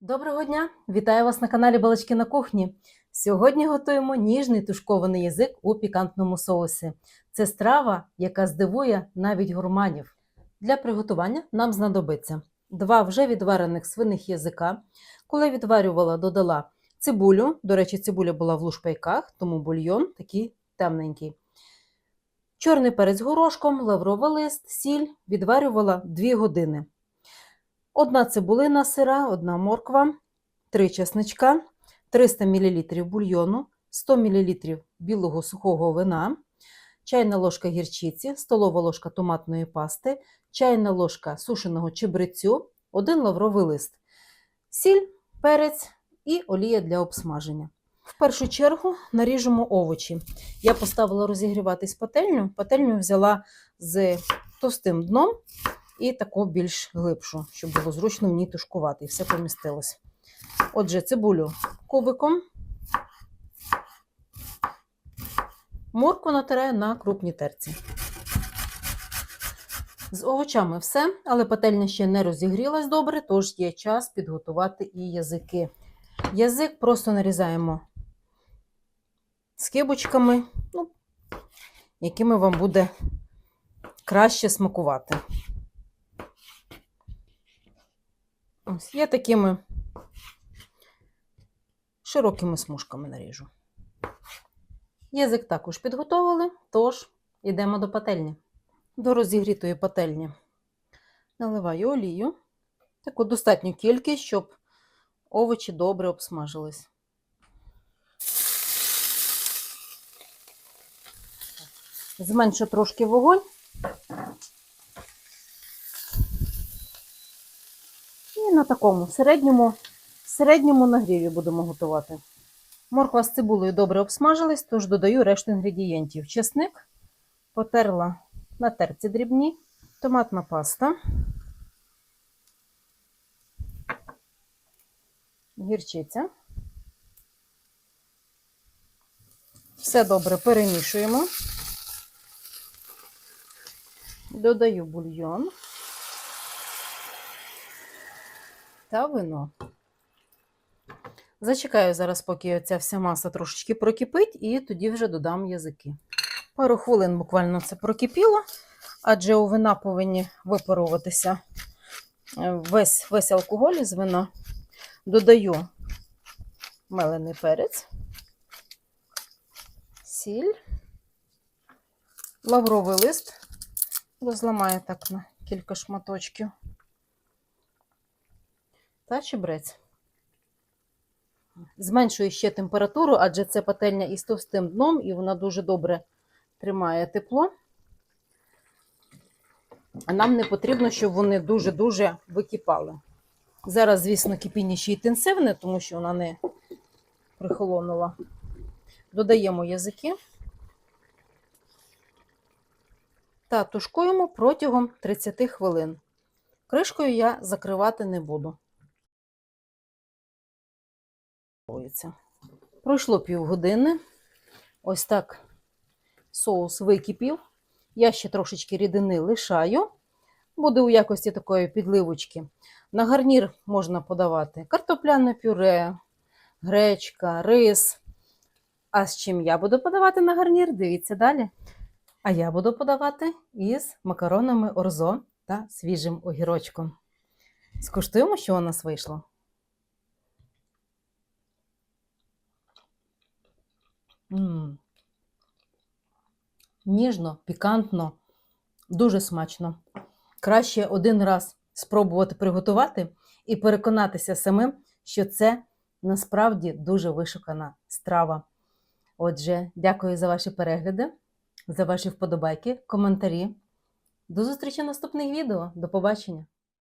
Доброго дня! Вітаю вас на каналі Балачки на кухні. Сьогодні готуємо ніжний тушкований язик у пікантному соусі. Це страва, яка здивує навіть гурманів. Для приготування нам знадобиться два вже відварених свиних язика. Коли відварювала, додала цибулю. До речі, цибуля була в лушпайках, тому бульйон такий темненький. Чорний перець горошком, лавровий лист, сіль відварювала 2 години. Одна цибулина сира, одна морква, 3 чесничка, 300 мл бульйону, 100 мл білого сухого вина, чайна ложка гірчиці, столова ложка томатної пасти, чайна ложка сушеного чебрецю, один лавровий лист, сіль, перець і олія для обсмаження. В першу чергу наріжемо овочі. Я поставила розігріватись пательню. Пательню взяла з товстим дном і таку більш глибшу, щоб було зручно в ній тушкувати, і все помістилось. Отже, цибулю кубиком. Морку натираю на крупній терці. З овочами все, але пательня ще не розігрілась добре, тож є час підготувати і язики. Язик просто нарізаємо скибочками, ну, якими вам буде краще смакувати. Ось я такими широкими смужками наріжу. Язик також підготовили, тож йдемо до пательні. До розігрітої пательні наливаю олію, таку достатню кількість, щоб овочі добре обсмажились. Зменшу трошки вогонь. І на такому середньому, середньому нагріві будемо готувати. Морква з цибулею добре обсмажилась, тож додаю решту інгредієнтів. Чесник потерла на терці дрібні, томатна паста, гірчиця. Все добре перемішуємо. Додаю бульйон. Та вино. Зачекаю зараз, поки ця вся маса трошечки прокипить, і тоді вже додам язики. Пару хвилин буквально це прокипіло, адже у вина повинні випаруватися е, весь, весь алкоголь із вина. Додаю мелений перець, сіль, лавровий лист, розламаю так на кілька шматочків та чебрець. Зменшую ще температуру, адже це пательня із товстим дном, і вона дуже добре тримає тепло. А нам не потрібно, щоб вони дуже-дуже википали. Зараз, звісно, кипіння ще інтенсивне, тому що вона не прихолонула. Додаємо язики та тушкуємо протягом 30 хвилин. Кришкою я закривати не буду. Пройшло півгодини. Ось так соус википів. Я ще трошечки рідини лишаю. Буде у якості такої підливочки. На гарнір можна подавати картопляне пюре, гречка, рис. А з чим я буду подавати на гарнір, дивіться далі. А я буду подавати із макаронами орзо та свіжим огірочком. Скуштуємо, що у нас вийшло. Ніжно, пікантно, дуже смачно. Краще один раз спробувати приготувати і переконатися самим, що це насправді дуже вишукана страва. Отже, дякую за ваші перегляди, за ваші вподобайки, коментарі. До зустрічі в наступних відео. До побачення!